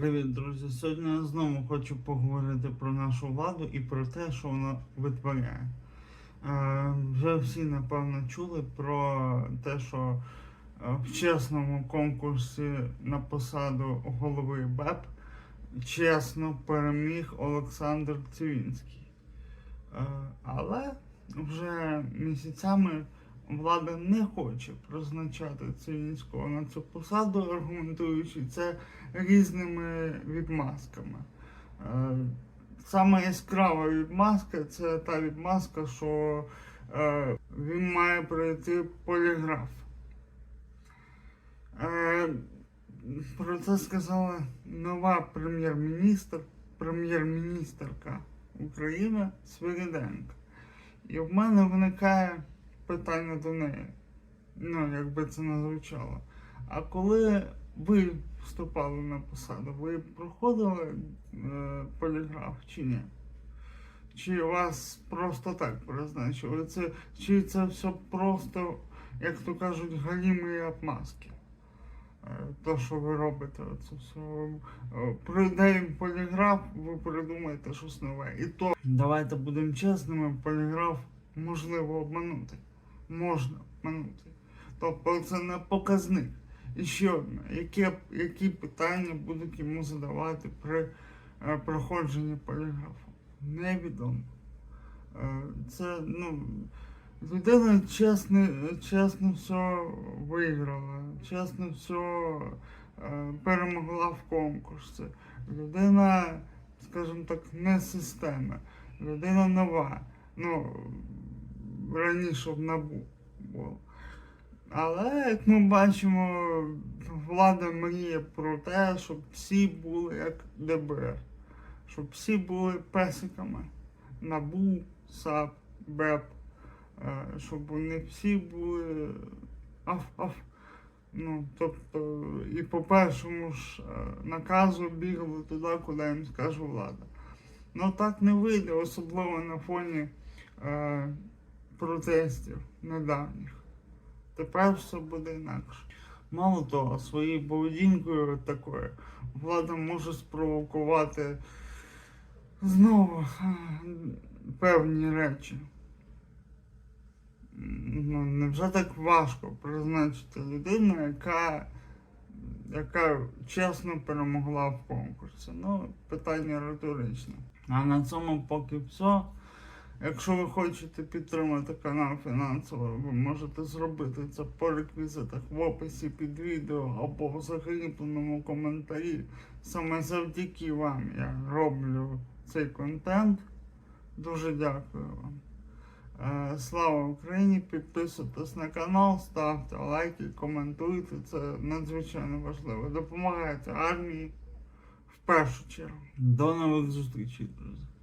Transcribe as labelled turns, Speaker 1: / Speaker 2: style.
Speaker 1: Привіт, друзі! Сьогодні я знову хочу поговорити про нашу владу і про те, що вона витворяє. Е, вже всі напевно чули про те, що е, в чесному конкурсі на посаду голови БЕП чесно переміг Олександр Цивінський. Е, але вже місяцями влада не хоче призначати Цивінського на цю посаду, аргументуючи це різними відмазками. Е, Саме яскрава відмазка це та відмазка, що е, він має пройти поліграф. Е, про це сказала нова прем'єр-міністр, прем'єр-міністерка України Свириденко. І в мене виникає питання до неї. Ну, якби це не звучало. А коли ви вступали на посаду, ви проходили е, поліграф чи ні? Чи вас просто так призначили? Це, чи це все просто, як то кажуть, галіми обмазки? Е, То, що ви робите, це все. Е, поліграф, ви придумаєте щось нове. І то давайте будемо чесними, поліграф можливо обманути. Можна обманути. Тобто це не показник. І ще одне, які, які питання будуть йому задавати при е, проходженні поліграфу? Невідомо. Е, це, ну, людина чесно, чесно все виграла, чесно все е, перемогла в конкурсі. Людина, скажімо так, не система. Людина нова. Ну, раніше в набу було. Але, як ми бачимо, влада мріє про те, щоб всі були як ДБР, щоб всі були песиками. Набу, САП, БЕП, е, щоб вони всі були аф-аф. Ну, тобто, і по першому ж е, наказу бігали туди, куди їм скаже влада. Ну так не вийде, особливо на фоні е, протестів недавніх. Тепер все буде інакше. Мало того, своєю поведінкою такою влада може спровокувати знову е, певні речі. Ну, невже так важко призначити людину, яка, яка чесно перемогла в конкурсі? Ну, питання риторичне. А на цьому поки все. Якщо ви хочете підтримати канал фінансово, ви можете зробити це по реквізитах в описі під відео або в закріпленому коментарі. Саме завдяки вам я роблю цей контент. Дуже дякую вам. Е, Слава Україні! Підписуйтесь на канал, ставте лайки, коментуйте. Це надзвичайно важливо. Допомагайте армії в першу чергу. До нових зустрічей, друзі.